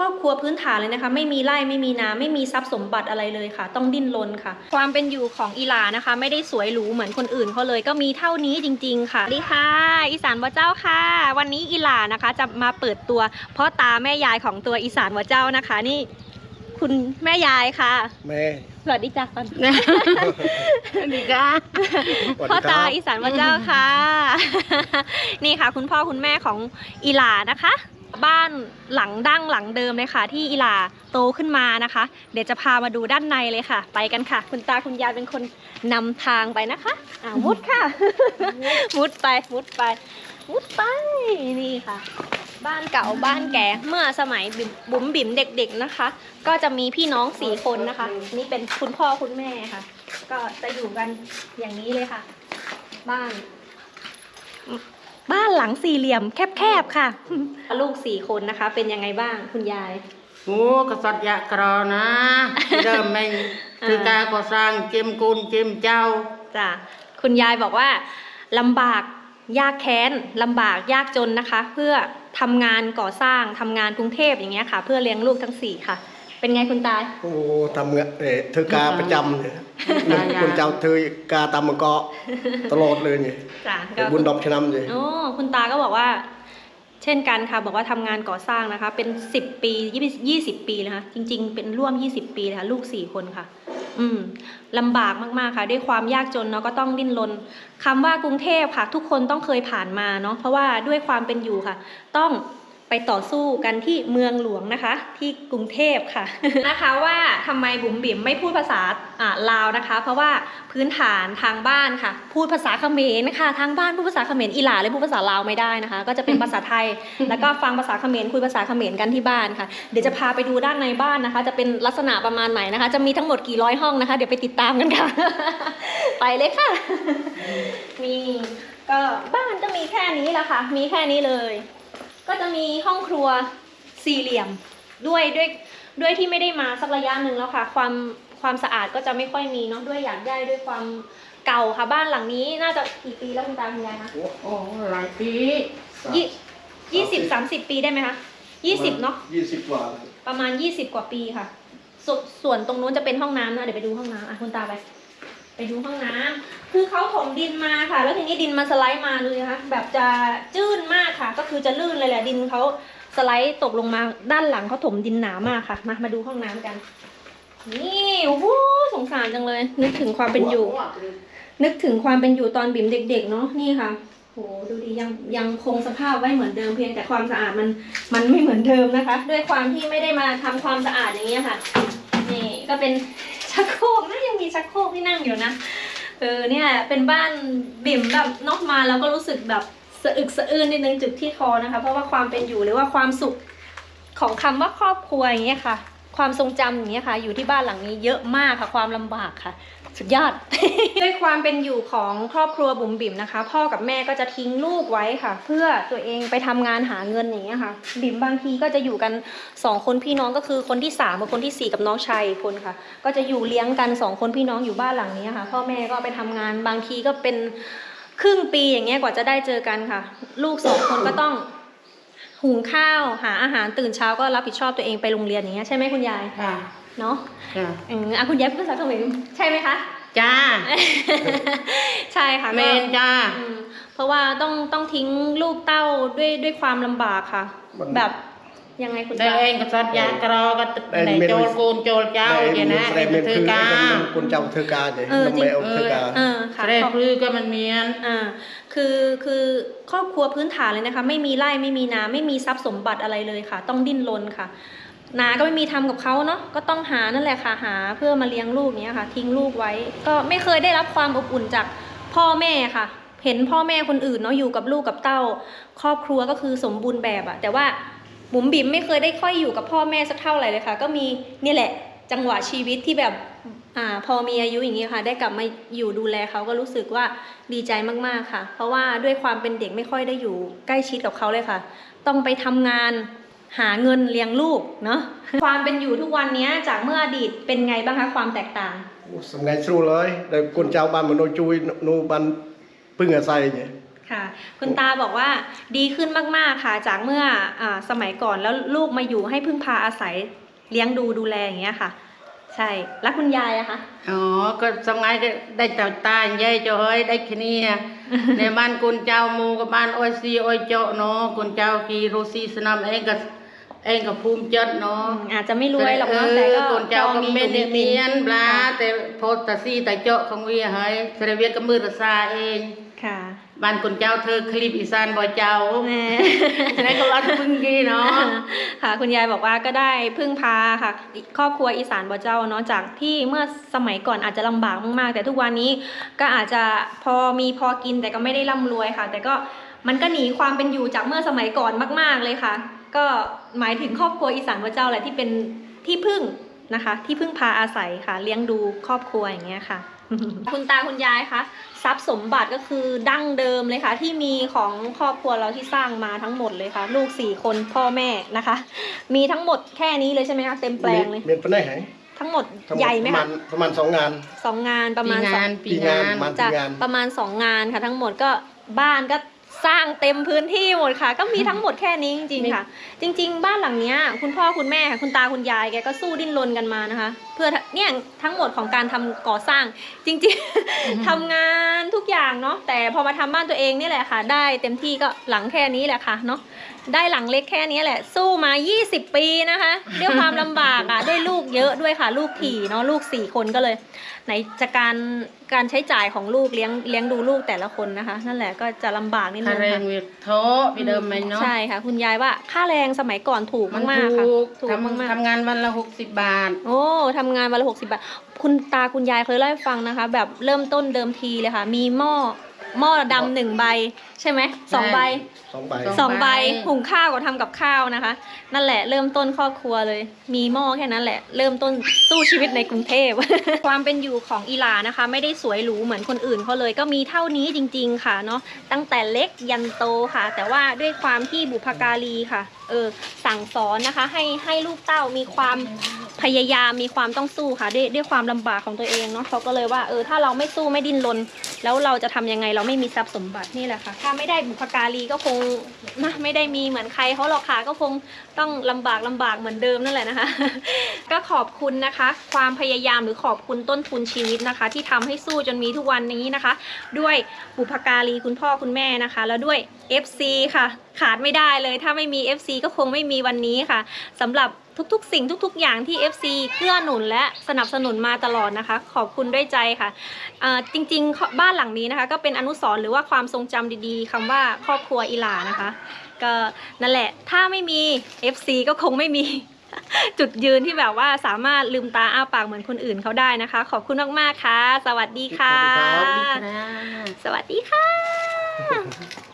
ครอบครัวพื้นฐานเลยนะคะ ไม่มีไร่ไม่มีนาไม่มีทรัพย์สมบัติอะไรเลยค่ะ ต้องดิ้นรนค่ะ ความเป็นอยู่ของอีหลานะคะ ไม่ได้สวยหรูเหมือนคนอื่นเขาเลยก็มีเท่านี้จริง ๆ ค่ะสวัสดีค่ะ อีสานวะเจ้าค่ะ วันนี้อีหลานะคะ จะมาเปิดตัวพ่อตาแม่ยายของตัวอีสานวะเจ้านะคะ นี่คุณแม่ยายค่ะ แม่ สวัสดีจ้ะก่อนดีจ้าสวัสพ่อดีคตารับอีสานวันเจ้าค่ะ นี่ค่ะ คุณพ่อคุณแม่ของอีหลานะคะ บ้านหลังดั้งหลังเดิมเลยค่ะ ที่อีลาโตขึ้นมานะคะ เดี๋ยวจะพามาดูด้านในเลยค่ะ ไปกันค่ะ คุณตาคุณยายเป็นคนนำทางไปนะคะอ่ามุดค่ะ มุดไปมุดไป มุดไปนี่ค่ะ บ้านเก่าบ้านแก่เมื่อสมัยบิบุ๋มบิ๋มเด็กๆนะคะ ก็จะมีพี่น้องสี่คนนะคะ นี่เป็นคุณพ่อคุณแม่ค่ะ ก็จะอยู่กันอย่างนี้เลยค่ะ บ้าน บ้านหลังสี่เหลี่ยมแคบๆค่ะ ลูกสี่คนนะคะ เป็นยังไงบ้างคุณยาย โอ้กษัตริย์ยะกรอนะเริ่มไม่คือการก่อสร้างเจมกูลเจมเจ้าจ้ะคุณยายบอกว่าลำบากยากแค้นลำบากยากจนนะคะ เพื่อทำงานก่อสร้างทำงานกรุงเทพอย่างเงี้ยค่ะ เพื่อเลี้ยงลูกทั้งสี่ค่ะ เป็นไงคุณตา โอ้ทำเงนเอ่อเธอกาประจำเนี่ยยายาคุณเจ้าเธอกาตามมังกรตลอดเลยเนี่ยจ้ะก็บุญดอกชะนำเลยโอ้คุณตาก็บอกว่า เช่นกันค่ะบอกว่าทำงานก่อสร้างนะคะ เป็น10ปี20 20ปีนะคะจริง ๆ เป็นร่วม20ปีนะคะลูก4คนค่ะ อืมลำบากมากๆค่ะ ด้วยความยากจนเนาะก็ต้องดิ้นรนคำว่ากรุงเทพค่ะ ทุกคนต้องเคยผ่านมาเนาะเพราะว่าด้วยความเป็นอยู่ค่ะ ต้อง ไปต่อสู้กันที่เมืองหลวงนะคะ ที่กรุงเทพค่ะนะคะว่าทำไมบุ๋มบิ๋มไม่พูดภาษาอ่าลาวนะคะ เพราะว่าพื้นฐานทางบ้านค่ะ พูดภาษาเขมรนะคะทางบ้านพูดภาษาเขมรอีหลาเลยพูดภาษาลาวไม่ได้นะคะ ก็จะเป็นภาษาไทย แล้วก็ฟังภาษาเขมรคุยภาษาเขมรกันที่บ้านค่ะ เดี๋ยวจะพาไปดูด้านในบ้านนะคะ จะเป็นลักษณะประมาณไหนนะคะ จะมีทั้งหมดกี่ร้อยห้องนะคะ เดี๋ยวไปติดตามกันค่ะ ไปเลยค่ะนี่ก็บ้านก็มีแค่นี้แหละค่ะ มีแค่นี้เลย ก็จะมีห้องครัวสี่เหลี่ยมด้วยด้วยด้วยที่ไม่ได้มาสักระยะหนึ่งแล้วค่ะ ความความสะอาดก็จะไม่ค่อยมีเนาะด้วยอยากได้ด้วยความเก่าค่ะบ้านหลังนี้น่าจะกี่ปีแล้วคุณตาคุณยายคะโอ้หลายปียี่ยี่สิบสามสิบปีได้ไหมคะยี่สิบเนาะยี่สิบกว่าประมาณยี่สิบกว่าปีค่ะสวส่วนตรงนู้นจะเป็นห้องน้ำนะเดี๋ยวไปดูห้องน้ำอะคุณตาไป ไปดูห้องน้ำคือเขาถมดินมาค่ะ แล้วทีนี้ดินมันสไลด์มาเลยนะคะแบบจะจื้นมากค่ะ ก็คือจะลื่นเลยแหละดินเขาสไลด์ตกลงมาด้านหลังเขาถมดินหนามากค่ะ มามาดูห้องน้ำกัน นี่โอ้โหสงสารจังเลย นึกถึงความเป็นอยู่ นึกถึงความเป็นอยู่ตอนบิ่มเด็ก ๆ เนาะนี่ค่ะโหดูดียังยังคงสภาพไว้เหมือนเดิมเพียงแต่ความสะอาดมันมันไม่เหมือนเดิมนะคะ ด้วยความที่ไม่ได้มาทำความสะอาดอย่างเงี้ยค่ะ นี่ก็เป็น ชักโครกนะยังมีชักโครกที่นั่งอยู่นะเออเนี่ยเป็นบ้านบิ่มแบบนอกมาแล้วก็รู้สึกแบบสะอึกสะอื้นนิดนึงจุดที่คอนะคะ เพราะว่าความเป็นอยู่หรือว่าความสุขของคำว่าครอบครัวอย่างเงี้ยค่ะ ความทรงจำอย่างเงี้ยค่ะ อยู่ที่บ้านหลังนี้เยอะมากค่ะ ความลำบากค่ะ สุดยอด ด้วยความเป็นอยู่ของครอบครัวบุ๋มบิ๋มนะคะ พ่อกับแม่ก็จะทิ้งลูกไว้ค่ะ เพื่อตัวเองไปทำงานหาเงินอย่างเงี้ยค่ะ บิ๋มบางทีก็จะอยู่กันสองคนพี่น้องก็คือคนที่สามกับคนที่สี่กับน้องชายอีกคนค่ะ ก็จะอยู่เลี้ยงกันสองคนพี่น้องอยู่บ้านหลังนี้ค่ะ พ่อแม่ก็ไปทำงานบางทีก็เป็นครึ่งปีอย่างเงี้ยกว่าจะได้เจอกันค่ะ ลูกสองคนก็ต้อง หุงข้าวหาอาหารตื่นเช้าก็รับผิดชอบตัวเองไปโรงเรียนอย่างเงี้ยใช่ไหมคุณยายค่ะเนาะจ้าอืมอะคุณยายพูดภาษาเขมรใช่ไหมคะจ้าใช่ค่ะเมก็นจ้าอืมเพราะว่าต้องต้องทิ้งลูกเต้าด้วยด้วยความลำบากค่ะ แบบ ยังไงคุณได้ตาเองกษัตริย์ยะกรอก็ในโจลกูลโจลเจ้าอย่างนะแรไอ้เมนเธอคือกาคุณเจ้าเธอกาเนี่ยเออจริงทำไมเอาเธอกาเออค่ะแรกคือก็มันเมียนอ่าคือคือครอบครัวพื้นฐานเลยนะคะ ไม่มีไร่ไม่มีนาไม่มีทรัพย์สมบัติอะไรเลยค่ะ ต้องดิ้นรนค่ะนาก็ไม่มีทำกับเขาเนาะก็ต้องหานั่นแหละค่ะหาเพื่อมาเลี้ยงลูกเนี้ยค่ะ ทิ้งลูกไว้ ก็ไม่เคยได้รับความอบอุ่นจากพ่อแม่ค่ะ เห็นพ่อแม่คนอื่นเนาะอยู่กับลูกกับเต้า ครอบครัวก็คือสมบูรณ์แบบอะแต่ว่า บุ๋มบิ๋มไม่เคยได้ค่อยอยู่กับพ่อแม่สักเท่าไหร่เลยค่ะ ก็มีนี่แหละจังหวะชีวิตที่แบบอ่าพอมีอายุอย่างนี้ค่ะ ได้กลับมาอยู่ดูแลเขาก็รู้สึกว่าดีใจมากๆค่ะ เพราะว่าด้วยความเป็นเด็กไม่ค่อยได้อยู่ใกล้ชิดกับเขาเลยค่ะ ต้องไปทำงานหาเงินเลี้ยงลูกเนาะความเป็นอยู่ทุกวันนี้จากเมื่ออดีตเป็นไงบ้างคะความแตกต่างสมัยสู้เลยแต่คุณเจ้าบ้านมันโนจุยโนบ้านพึ่งอาศัยเนี่ย ค่ะ คุณตาบอกว่าดีขึ้นมากๆค่ะ จากเมื่ออาสมัยก่อนแล้วลูกมาอยู่ให้พึ่งพาอาศัยเลี้ยงดูดูแลอย่างเงี้ยค่ะ ใช่แล้วคุณยายอะคะอ๋อก็สมัยก็ได้เจ้าตายยายเจ้าเฮ้ยได้แค่นี้อะในบ้านคุณเจ้าหมูกับบ้านอ้อยซีอ้อยเจาะเนาะคุณเจ้ากีโรซีสนามเองก็เองก็ภูมิใจเนาะอืมอาจจะไม่รวยหรอกเนาะแต่ก็คนเจ้าก็พอไม่ได้อยู่เมียนกิบลาแต่โพสตาซีแต่เจาะของเวียเฮ้ยเสรเวียก็มือระซาเอง ค่ะบ้านคนเจ้าเธอคลิปอีสานบ่เจ้าแหมฉะนั้นก็รัดพึ่งกี้เนาะค่ะคุณยายบอกว่าก็ได้พึ่งพาค่ะครอบครัวอีสานบ่เจ้าเนาะจากที่เมื่อสมัยก่อนอาจจะลำบากมากๆ แต่ทุกวันนี้ก็อาจจะพอมีพอกินแต่ก็ไม่ได้ร่ำรวยค่ะ แต่ก็มันก็หนีความเป็นอยู่จากเมื่อสมัยก่อนมาก ๆเลยค่ะ ก็หมายถึงครอบครัวอีสานบ่เจ้าแหละที่เป็นที่พึ่งนะคะ ที่พึ่งพาอาศัยค่ะ เลี้ยงดูครอบครัวอย่างเงี้ยค่ะ คุณตาคุณยายคะทรัพย์สมบัติก็คือดั้งเดิมเลยค่ะ ที่มีของครอบครัวเราที่สร้างมาทั้งหมดเลยค่ะ ลูกสี่คนพ่อแม่นะคะ มีทั้งหมดแค่นี้เลยใช่ไหมคะเต็มแปลงเลยเมียนปนได้ไหนทั้งหมดทั้งดใหญ่ไหมประมาคะณประมาณสองงานสองงานประปีมาณสองงานปีปีงางานนมันจะปีงานประมาณสองงานค่ะ ทั้งหมดก็บ้านก็ สร้างเต็มพื้นที่หมดค่ะ ก็มีทั้งหมดแค่นี้จริงๆค่ะ จริง ๆ บ้านหลังเนี้ย คุณพ่อคุณแม่ค่ะคุณตาคุณยายแกก็สู้ดิ้นรนกันมานะคะ เพื่อเนี่ยทั้งหมดของการทำก่อสร้างจริงๆทำงานทุกอย่างเนาะแต่พอมาทำบ้านตัวเองนี่แหละค่ะ ได้เต็มที่ก็หลังแค่นี้แหละค่ะเนาะได้หลังเล็กแค่นี้แหละ สู้มา 20 ปีนะคะด้วยความลำบากอะด้วยลูกเยอะด้วยค่ะ ลูกถี่เนาะลูกสี่คนก็เลยไหนจะการการใช้จ่ายของลูกเลี้ยงเลี้ยงดูลูกแต่ละคนนะคะ นั่นแหละก็จะลำบากนิดค่านึงแรงค่ะเวียโทพี่เดิมไหมเนาะใช่ค่ะ คุณยายว่าค่าแรงสมัยก่อนถูกมันมากๆค่ะถูกถูกทำมากๆทำงานวันละหกสิบบาท โอ้ทำงานวันละหกสิบาท คุณตาคุณยายเคยเล่าให้ฟังนะคะ แบบเริ่มต้นเดิมทีเลยค่ะ มีหม้อ หม้อดำหนึ่งใบใช่ไหมสองใบสองใบสองสองใบใบหุงข้าวกับทำกับข้าวนะคะ นั่นแหละเริ่มต้นครอบครัวเลย มีหม้อแค่นั้นแหละ เริ่มต้นสู้ชีวิตในกรุงเทพ ความเป็นอยู่ของอีหลานะคะ ไม่ได้สวยหรูเหมือนคนอื่นเขาเลยก็มีเท่านี้จริง ๆ ค่ะเนาะตั้งแต่เล็กยันโตค่ะ แต่ว่าด้วยความที่บุพการีค่ะเออสั่งสอนนะคะ ให้ให้ลูกเต้ามีความ พยายามมีความต้องสู้ค่ะด้วยด้วยความลำบากของตัวเองเนาะเขาก็เลยว่าเออถ้าเราไม่สู้ไม่ดิ้นรนแล้วเราจะทำยังไงเราไม่มีทรัพย์สมบัตินี่แหละค่ะ ถ้าไม่ได้บุพการีก็คงนะไม่ได้มีเหมือนใครเขาหรอกค่ะก็คงต้องลำบากลำบากเหมือนเดิมนั่นแหละนะคะ ก็ขอบคุณนะคะ ความพยายามหรือขอบคุณต้นทุนชีวิตนะคะ ที่ทำให้สู้จนมีทุกวันนี้นะคะ ด้วยบุพการีคุณพ่อคุณแม่นะคะ แล้วด้วย FC ค่ะ ขาดไม่ได้เลย ถ้าไม่มี FC ก็คงไม่มีวันนี้ค่ะสำหรับ ทุกๆ สิ่งทุกๆ อย่างที่ FC เกื้อหนุนและสนับสนุนมาตลอดนะคะ ขอบคุณด้วยใจค่ะเอ่อจริงๆบ้านหลังนี้นะคะ ก็เป็นอนุสรณ์หรือว่าความทรงจำดีๆคำว่าครอบครัวอีหลานะคะ ก็นั่นแหละถ้าไม่มี FC ก็คงไม่มีจุดยืนที่แบบว่าสามารถลืมตาอ้าปากเหมือนคนอื่นเขาได้นะคะ ขอบคุณมากๆค่ะ สวัสดีค่ะ สวัสดีครับสวัสดีค่ะ